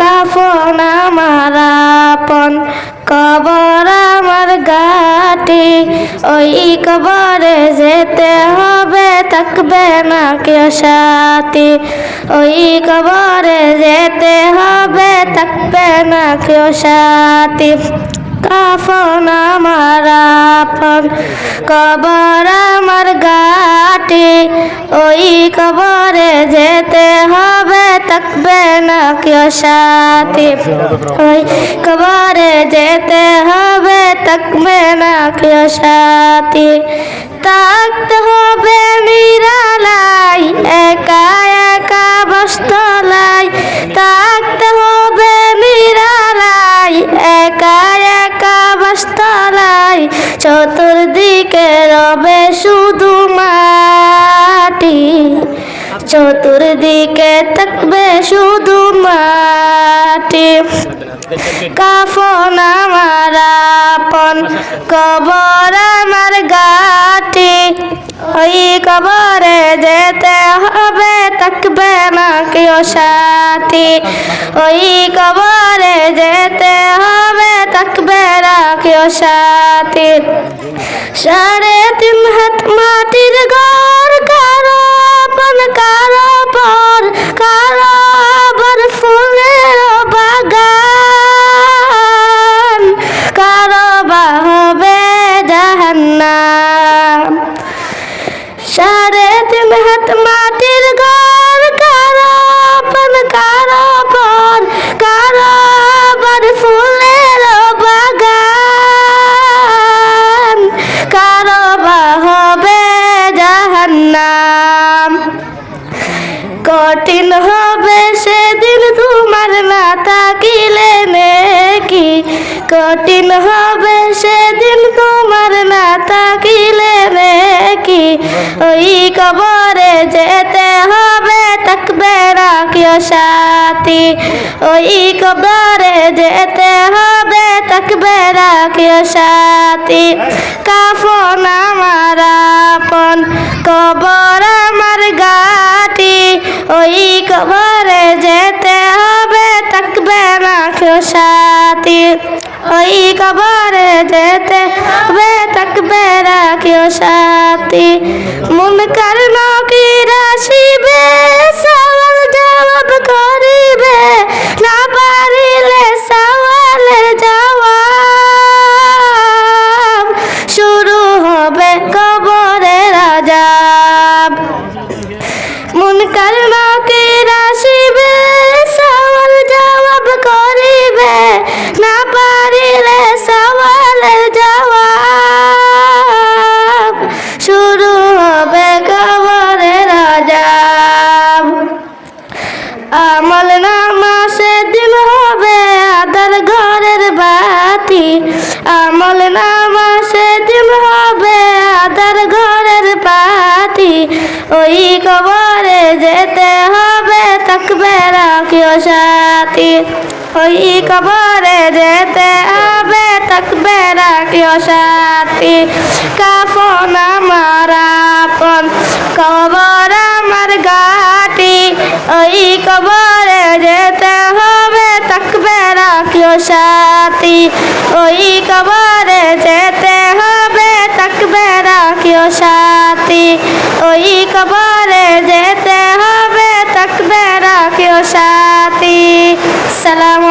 কাফন আমার আপন, কবর আমার গাটি ওই কবরে যেতে হবে, থাকবে না কেউ সাথে। ওই কবরে যেতে হবে, থাকবে না কেউ সাথী। কাফন আমার আপন। কবর আমার গাটি ওই কবরে যেতে হবে, থাকবে না কেউ সাথী। ওই কবরে যেতে হবে, থাকবে না কেউ সাথী। থাকতে হবে নিরালাই একা একা বস্তলাই থাকতে শুধু মাটি, চতুর্দিকে থাকবে শুধু মাটি। কাফন আমার আপন, কবর আমার গাটি ওই কবরে যেতে হবে, থাকবে না কেউ সাথী। ওই কবরে যেতে হবে না কেউ সাথী সাড়ে তিন হাত মাটির ঘর, কারও আপন কারও পর, কারও আবার ফুলের বাগান। কারও বা হবে সাড়ে তিন হাত মাটির কঠিন হবে সেদিন তোমার না থাকিলে নেকি? ওই কবরে যেতে হবে থাকবে না কেউ সাথী ওই কবরে যেতে হবে থাকবে না কেউ সাথী কাফন আমার আপন, কবর আমার গাটি ওই কবরে যেতে হবে থাকবে না কেউ সাথী ওই কবরে যেতে হবে তাকবে রাখিও সাথী। ওই কবরে যেতে হবে থাকবে কেউ সাথী। ওই কবরে যেতে হবে থাকবে কেউ সাথী। কাফন আমার আপন, কবর আমার গাটি ওই কবরে যেতে হবে থাকবে কেউ সাথী। ওই কবরে যেতে হবে রাখিও সাথী। ওই কবরে যেতে হবে তাকবে রাখিও সাথী। সালাম